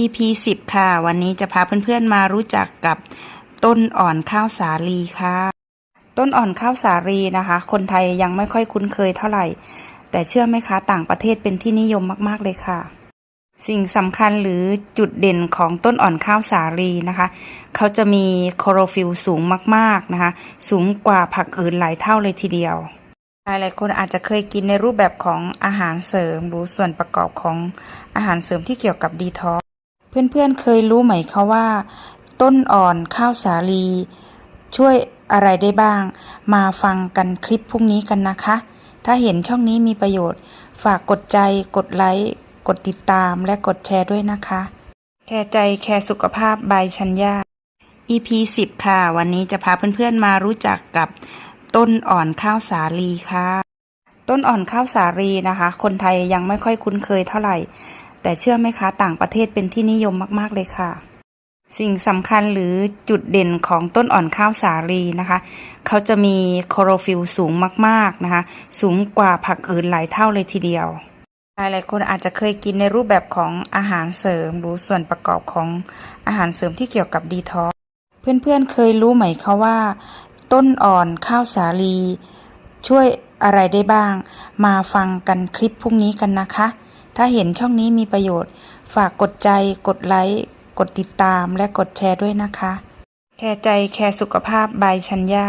EP 10 ค่ะ วันนี้จะพาเพื่อนๆมารู้จักกับต้นอ่อนข้าวสาลีค่ะ ต้นอ่อนข้าวสาลีนะคะ คนไทยยังไม่ค่อยคุ้นเคยเท่าไหร่ แต่เชื่อไหมคะ ต่างประเทศเป็นที่นิยมมากๆเลยค่ะ สิ่งสำคัญหรือจุดเด่นของต้นอ่อนข้าวสาลีนะคะ เขาจะมีโคลอโรฟิลสูงมากๆนะคะ สูงกว่าผักอื่นหลายเท่าเลยทีเดียวหลายๆคนอาจจะเคยกินในรูปแบบของอาหารเสริมหรือส่วนประกอบของอาหารเสริมที่เกี่ยวกับดีท็อก เพื่อนๆเคยรู้ไหมคะว่า ต้นอ่อนข้าวสาลี ช่วยอะไรได้บ้าง มาฟังกันคลิปพรุ่งนี้กันนะคะ ถ้าเห็นช่องนี้มีประโยชน์ ฝากกดใจ กดไลค์ กดติดตามและกดแชร์ด้วยนะคะ แคร์ใจแคร์สุขภาพบายชัญญา EP 10 ค่ะ วันนี้จะพาเพื่อนๆมารู้จักกับต้นอ่อนข้าวสาลีค่ะ ต้นอ่อนข้าวสาลีนะคะ คนไทยยังไม่ค่อยคุ้นเคยเท่าไหร่ แต่เชื่อไหมคะ ต่างประเทศเป็นที่นิยมมากๆเลยค่ะ สิ่งสำคัญหรือจุดเด่นของต้นอ่อนข้าวสาลีนะคะ เขาจะมีคลอโรฟิลสูงมากๆนะคะ สูงกว่าผักอื่นหลายเท่าเลยทีเดียวหลายๆคนอาจจะเคยกินในรูปแบบของอาหารเสริมหรือส่วนประกอบของอาหารเสริมที่เกี่ยวกับดีท็อกเพื่อนๆเคยรู้ไหมคะว่า ต้นอ่อนข้าวสาลี ช่วยอะไรได้บ้าง มาฟังกันคลิปพรุ่งนี้กันนะคะ ถ้าเห็นช่องนี้มีประโยชน์ ฝากกดใจ กดไลค์ กดติดตาม และกดแชร์ด้วยนะคะ แคร์ใจแคร์สุขภาพบายชัญญา